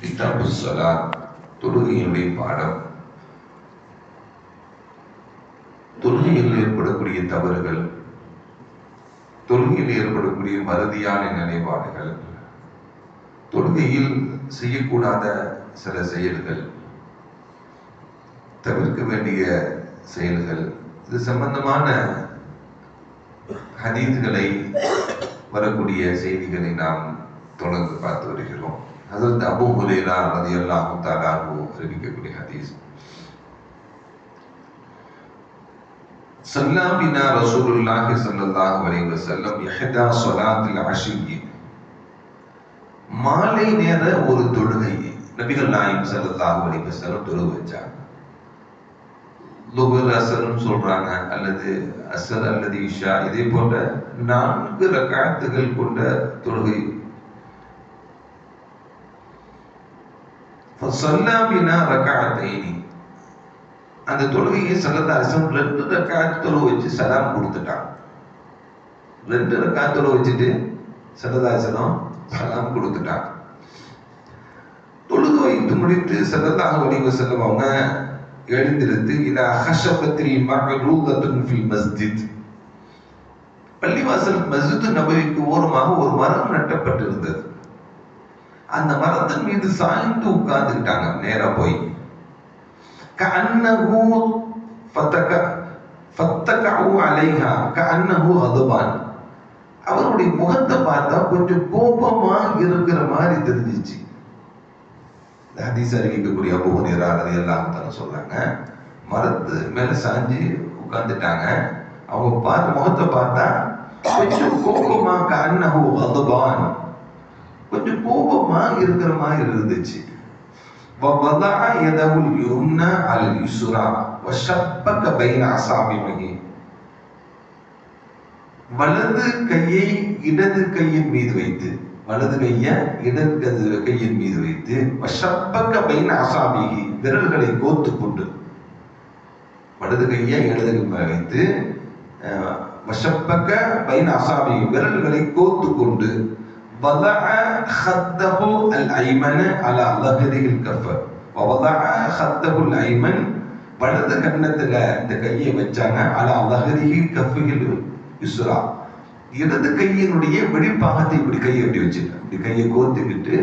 கிதாபு சலா தொழுகையினுடைய பாடம். தொழுகையில் ஏற்படக்கூடிய தவறுகள் தொழுகையில் ஏற்படக்கூடிய மறதியான நிலைப்பாடுகள் தொழுகையில் செய்யக்கூடாத சில செயல்கள் தவிர்க்க வேண்டிய செயல்கள் இது சம்பந்தமான ஹதீதுகளை வரக்கூடிய செய்திகளை நாம் தொடர்ந்து பார்த்து வருகிறோம். ஹசரத் அபு ஹுரேரா ரதி அல்லாஹு அறிவிக்கக்கூடிய ஹதீஸ். சல்லாமினா ரசூலுல்லாஹி சல்லல்லாஹு அலைஹி வஸல்லம் இஹ்தா ஸலாத்தில் அஷிய் மாலை நேர ஒரு தொழுகை நபிகள் நாயகம் சல்லல்லாஹு அலைஹி வஸல்லம் தொழுக வச்சாங்க. லுபர் அசர்னு சொல்றாங்க அல்லது அசர் அல்லது இஷா இதே போன்ற நான்கு ரக்காத்துகள் கொண்ட தொழுகை ஃபசல்லாபினா ரக்காத்தைனி அந்த தொழுகையை சல்லா அரசம்ல ரெண்டு ரக்காத்து தொழுவு வச்சு சலாம் கொடுத்துட்டான். ரெண்டு ரக்காத்து வச்சுட்டு சல்லதாசனம் சலாம் கொடுத்துட்டான். தொழுது வைத்து முடித்து சல்லதாக வடிவ செல்லும் அவங்க எழுந்திருந்து இலா ஹஷபத்ரி மகரூதத்துன் ஃபில் மஸ்ஜித். பள்ளிவாசல் மஸ்ஜித் நபவிக்கு ஓரமாக ஒரு மரம் நட்டப்பட்டிருந்தது. அந்த மரத்தின் மீது சாய்ந்து உட்கார்ந்துக்கிட்டாங்க. நேரா போய். கண்ணகு ஃபத்தக ஃபத்தகவு அலைஹா கண்ணகு அதுபான். அவருடைய முகத்தை பார்த்தா கொஞ்சம் கோபமா இருக்கிற மாதிரி தெரிஞ்சிச்சு. ஹதீஸ் அறிவிக்கக்கூடிய அபுகுனியரா அது எல்லாம் சொல்றாங்க மரத்து மேல சாஞ்சு உட்கார்ந்துட்டாங்க. அவங்க பார்த்து முகத்தை பார்த்தா கொஞ்சம் கோபமா கண்ணகு அதுபான். கொஞ்சம் கோபமா இருக்கிற மாதிரி இருந்துச்சு ووضع يده اليمنى على اليسرى وشبك بين أصابعه வலது கையை இடது கையின் மீது வைத்து வலது கைய இடது கையின் மீது வைத்து வஷப்பக்க பைன அசாபிகி விரல்களை கோத்து கொண்டு வலது கையை இடது மேல் வைத்து அஹ், வஷப்பக்க பைன அசாபிகி விரல்களை கோத்து கொண்டு وضع خده الأيمن على ظهره الكف ووضع خده الأيمن வலது கன்னத்துல இந்த கையை வச்சாங்க அலா லஹரிஹி கஃபிஹில் யுஸ்ரா இடது கையினுடைய வெளிப்பாகத்தை இப்படி கையை இப்படி வச்சுட்டு இப்படி கையை கோத்துக்கிட்டு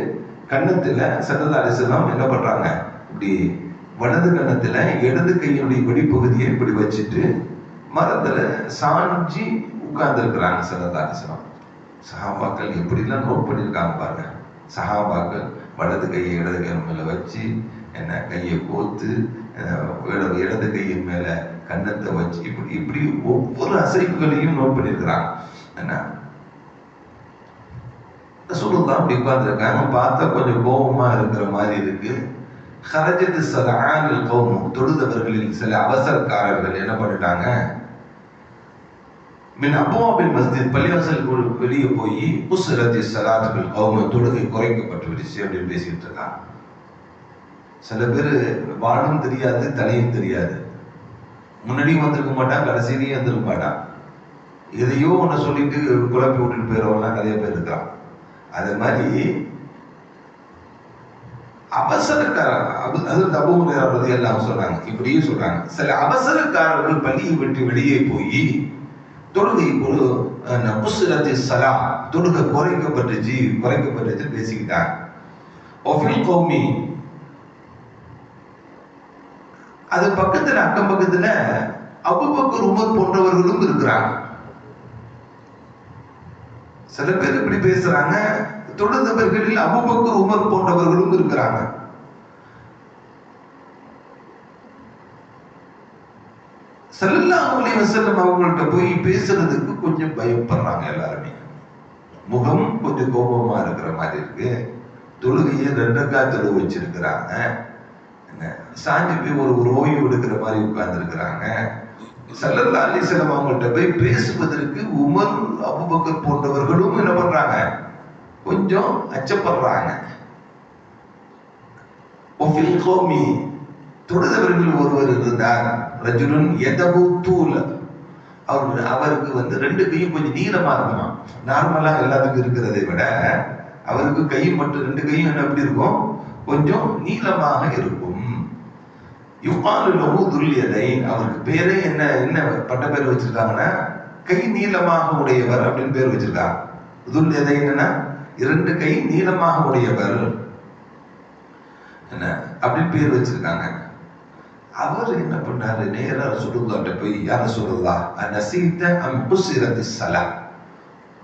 கன்னத்துல சல்லல்லா அலிஸ்லாம் என்ன பண்றாங்க இப்படி வலது கன்னத்துல இடது கையினுடைய வெளிப்பகுதியை இப்படி வச்சுட்டு மரத்துல சாஞ்சி உட்கார்ந்து இருக்கிறாங்க சல்லல்லா அலிஸ்லாம் சஹாபாக்கள் எப்படிலாம் நோட் பண்ணியிருக்காங்க பாருங்க. சஹாபாக்கள் வலது கையை இடது கை மேல வச்சு என்ன கையை கோத்து இடது இடது கையின் மேல கன்னத்தை வச்சு இப்படி இப்படி ஒவ்வொரு அசைப்புகளையும் நோட் பண்ணியிருக்கிறாங்க. என்ன? சொல்லுதான் அப்படி உட்காந்துருக்காங்க பார்த்தா கொஞ்சம் கோபமா இருக்கிற மாதிரி இருக்கு. ஹரஜத்து சலானில் கோபம் தொழுதவர்களில் சில அவசரக்காரர்கள் என்ன பண்ணிட்டாங்க? மின் அபுவாபில் மஸ்ஜித் பள்ளிவாசல் குழு வெளியே போய் புஸ்ரத்தி சலாத்துகள் அவங்க தொழுகை குறைக்கப்பட்டு விடுச்சு அப்படின்னு பேசிட்டு இருக்காங்க சில பேர் வாழும் தெரியாது தலையும் தெரியாது. முன்னாடியும் வந்திருக்க மாட்டான் கடைசியிலையும் வந்திருக்க மாட்டான் எதையோ ஒன்று சொல்லிட்டு குழப்பி விட்டுட்டு போயிடவங்களாம் நிறைய பேர் இருக்கான் அது மாதிரி அவசரக்காரர் அது- அது தபுமுறையாளர் எல்லாம் சொல்றாங்க இப்படியும் சொல்றாங்க. சில அவசரக்காரர்கள் பள்ளியை விட்டு வெளியே போய் தொழுகை ஒரு புசுரத்தி சலா தொழுகை குறைக்கப்பட்டுச்சு குறைக்கப்பட்டுச்சு பேசிக்கிட்டாங்க ஒஃபில் கோமி அது பக்கத்துல அக்கம் பக்கத்துல அபுபக்கர் உமர் போன்றவர்களும் இருக்கிறாங்க. சில பேர் இப்படி பேசுறாங்க தொழுதவர்களில் அபுபக்கர் உமர் போன்றவர்களும் இருக்கிறாங்க. ஸல்லல்லாஹு அலைஹி வசல்லம் அவங்கள்ட்ட போய் பேசுறதுக்கு கொஞ்சம் பயப்படுறாங்க எல்லாருமே. முகம் கொஞ்சம் கோபமா இருக்கிற மாதிரி இருக்கு. தொழுகையை ரெண்டக்கா தொழு வச்சிருக்கிறாங்க. என்ன? சாஞ்சி போய் ஒரு ஒரு ஓய்வு எடுக்கிற மாதிரி உட்கார்ந்துருக்கிறாங்க. சல்லல்லா அலிஸ்லாம் அவங்கள்ட்ட போய் பேசுவதற்கு உமர் அபுபக்கர் போன்றவர்களும் என்ன பண்றாங்க? கொஞ்சம் அச்சப்படுறாங்க. தொழுதவர்கள் ஒருவர் இருந்தார். ரஜுலன் எதவு தூல அவர் அவருக்கு வந்து ரெண்டு கையும் கொஞ்சம் நீளமா இருக்குமா நார்மலா எல்லாத்துக்கும் இருக்கிறதை விட அவருக்கு கையும் மட்டும் ரெண்டு கையும் என்ன எப்படி இருக்கும்? கொஞ்சம் நீளமாக இருக்கும். இவ்வாறு லகு துல்லியதை அவருக்கு பேரே என்ன என்ன பட்ட பேர் வச்சிருக்காங்கன்னா கை நீளமாக உடையவர் அப்படின்னு பேர் வச்சிருக்காங்க. துல்யதைன்னா இரண்டு கை நீளமாக உடையவர். என்ன? அப்படின்னு பேர் வச்சிருக்காங்க. அவர் என்ன பண்ணாரு? நேரா சுடுங்காட்ட போய் யார சொல்றதா நசீத்த அம் குசிரத்து சலா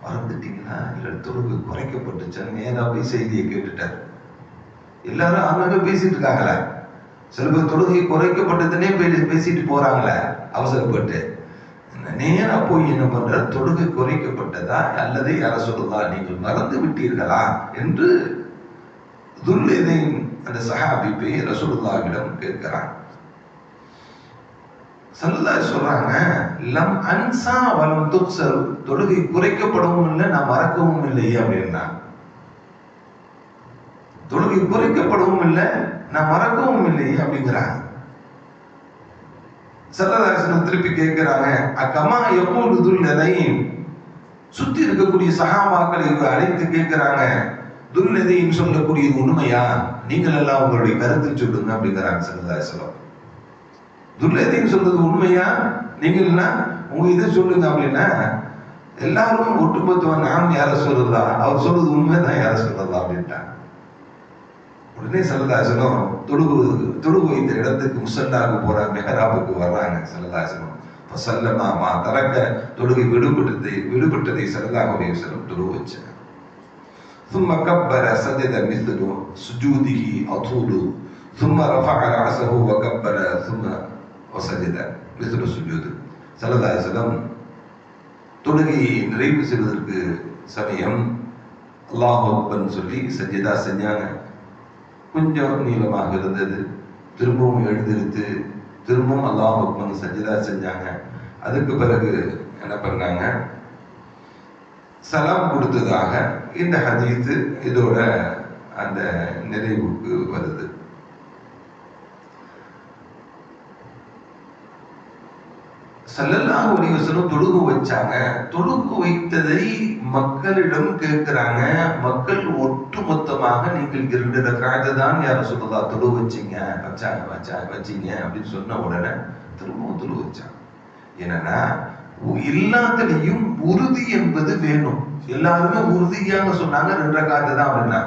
மறந்துட்டீங்களா? இல்லை தொழுகு குறைக்கப்பட்டுச்சா? நேரா போய் செய்தியை கேட்டுட்டார். எல்லாரும் அவங்க பேசிட்டு இருக்காங்களே. சில பேர் தொழுகை குறைக்கப்பட்டதுன்னே பே- பேசிட்டு போறாங்களே அவசரப்பட்டு. நேரா போய் என்ன பண்ற தொழுகை குறைக்கப்பட்டதா? அல்லது யார சொல்லுதா நீங்கள் மறந்து விட்டீர்களா? என்று துல்லியதைன் அந்த சஹாபி போய் ரசூலுல்லாவிடம் கேட்கிறான் சல்லல்லாஹு சொல்றாங்க லம் அன்சா வலம் துக்சர். தொழுகை குறைக்கப்படவும் இல்லை நான் மறக்கவும் இல்லை அப்படின்னா. தொழுகை குறைக்கப்படவும் இல்லை நான் மறக்கவும் இல்லை அப்படிங்கிறாங்க சல்லதாசனம் திருப்பி கேட்கிறாங்க அக்கமா எப்போது துல்நதையும் சுத்தி இருக்கக்கூடிய சகாபாக்களை அழைத்து கேட்கிறாங்க துல்நதையும் சொல்லக்கூடியது உண்மையா? நீங்கள் எல்லாம் உங்களுடைய கருத்தை சொல்லுங்க அப்படிங்கிறாங்க சல்லதாசனம் துர்லதையும் சொல்றது உண்மையா நீங்கள்னா உங்க இதை சொல்லுங்க அப்படின்னா எல்லாரும் ஒட்டுமொத்தமா நாம் யார சொல்றதா அவர் சொல்றது உண்மைதான் யார சொல்றதா அப்படின்ட்டாங்க உடனே சல்லதாசனம் தொழுகு தொழுகு வைத்த இடத்துக்கு முசல்லாவுக்கு போற மெஹராபுக்கு வர்றாங்க சல்லதாசனம் இப்ப சல்லமா மா தரக்க தொழுகை விடுபட்டதை விடுபட்டதை சல்லல்லாஹுடைய செல்லம் தொழு வச்சாங்க ثم كبر سجد مثل سجوده أطول ثم رفع رأسه وكبر ثم வசதித விசிறு சுஜூது சலதாசலம் தொழுகையை நிறைவு செய்வதற்கு சமயம். அல்லாஹ் அக்பர்னு சொல்லி சஜிதா செஞ்சாங்க. கொஞ்சம் நீளமாக இருந்தது. திரும்பவும் எழுந்திருத்து திரும்பவும் அல்லாஹ் அக்பர்னு சஜிதா செஞ்சாங்க. அதுக்கு பிறகு என்ன பண்ணாங்க? சலாம் கொடுத்ததாக இந்த ஹதீத்து இதோட அந்த நிறைவுக்கு வருது. சல்லல்லாஹு அலைஹி வஸல்லம் தொழுகு வச்சாங்க. தொழுகு வைத்ததை மக்களிடம் கேட்கிறாங்க. மக்கள் ஒட்டுமொத்தமாக நீங்கள் இரண்டு ரக்காயத்தை தான் யார சொல்றதா தொழு வச்சீங்க. வச்சாங்க வச்சாங்க வச்சிங்க அப்படின்னு சொன்ன உடனே திரும்பவும் தொழு வச்சாங்க. என்னன்னா உ- உறுதி என்பது வேணும். எல்லாருமே உறுதியாக சொன்னாங்க ரெண்டு ரக்காயத்தை தான் அப்படின்னா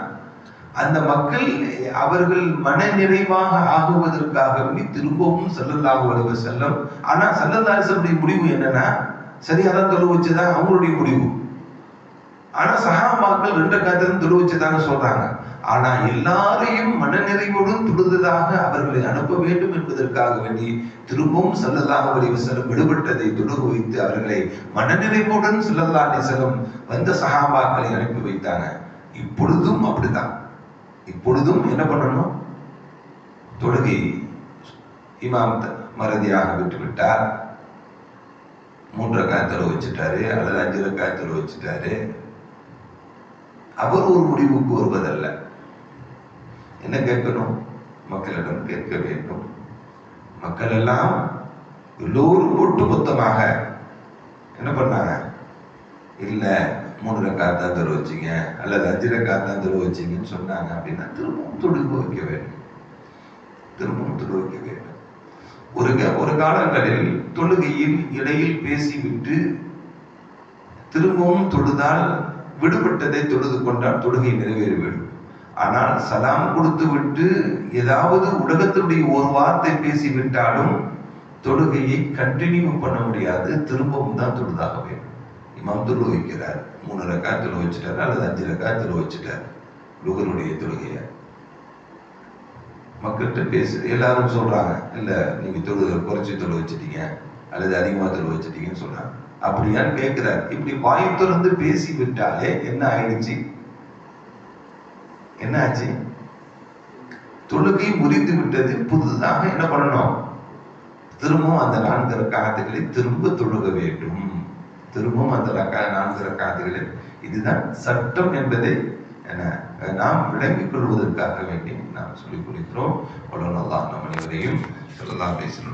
அந்த மக்கள் அவர்கள் மன நிறைவாக ஆகுவதற்காக வேண்டி திரும்பவும் ஸல்லல்லாஹு அலைஹி செல்லம் ஆனா ஸல்லல்லாஹு முடிவு என்னன்னா சரியா தான் தொழு வச்சுதான் அவங்களுடைய முடிவு. ஆனா சகாபாக்கள் ரெண்டு காத்திரம் தொழு வச்சுதாங்க சொல்றாங்க. ஆனா எல்லாரையும் மனநிறைவுடன் தொழுததாக அவர்களை அனுப்ப வேண்டும் என்பதற்காக வேண்டி திரும்பவும் செல்லதாக அலைஹி செல்லும் விடுபட்டதை தொழுகு வைத்து அவர்களை மனநிறைவுடன் ஸல்லல்லாஹு செல்லும் வந்த சகாபாக்களை அனுப்பி வைத்தாங்க. இப்பொழுதும் அப்படிதான் இப்பொழுதும் என்ன பண்ணணும்? தொழுகை இமாம் த- மறதியாக விட்டுவிட்டார். மூன்று ரக்காயத்தில் வச்சுட்டாரு அல்லது அஞ்சு ரக்காயத்தில் வச்சுட்டாரு. அவர் ஒரு முடிவுக்கு வருவதல்ல. என்ன கேட்கணும்? மக்களிடம் கேட்க வேண்டும். மக்கள் எல்லாம் எல்லோரும் ஒட்டுமொத்தமாக என்ன பண்ணாங்க? இல்லை மூணு ரக்காத் தான் தருவ வச்சிங்க அல்லது அஞ்சு ரக்காத் தான் தருவ வச்சீங்கன்னு சொன்னாங்க அப்படின்னா திரும்பவும் தொழுகு வைக்க வேண்டும். திரும்பவும் தொழு வைக்க வேண்டும். ஒரு க- ஒரு காலங்களில் தொழுகையில் இடையில் பேசிவிட்டு திரும்பவும் தொழுதால் விடுபட்டதை தொழுது கொண்டால் தொழுகை நிறைவேறிவிடும் ஆனால் சலாம் கொடுத்து விட்டு ஏதாவது உலகத்தினுடைய ஒரு வார்த்தை பேசிவிட்டாலும் தொழுகையை கண்டினியூ பண்ண முடியாது திரும்பவும் தான் தொழுதாக வேண்டும். இமாம் தொழு வைக்கிறார். மூணு ரக்கா வச்சுட்டார் அல்லது அஞ்சு ரக்கா வச்சுட்டார். லுகருடைய தொழுகையை. மக்கள்கிட்ட பேசு எல்லாரும் சொல்றாங்க இல்ல நீங்க தொழு குறைச்சி தொழு வச்சுட்டீங்க அல்லது அதிகமா தொழு வச்சுட்டீங்கன்னு சொல்கிறாங்க அப்படியான்னு கேட்குறாரு இப்படி வாய் திறந்து பேசி விட்டாலே என்ன ஆயிடுச்சு? என்ன ஆச்சு? தொழுகை முறிந்து விட்டது. புதுதாக என்ன பண்ணணும்? திரும்பவும் அந்த நான்கு காலத்துக்களை திரும்ப தொழுக வேண்டும். திரும்பவும் அந்த ரக்கா நான்கு ரக்காத்துகளை இதுதான் சட்டம் என்பதை என நாம் விளங்கிக் கொள்வதற்காக வேண்டி நாம் சொல்லிக் கொடுக்கிறோம் உடனெல்லாம் நம்ம அனைவரையும் சொல்லலாம் பேசணும்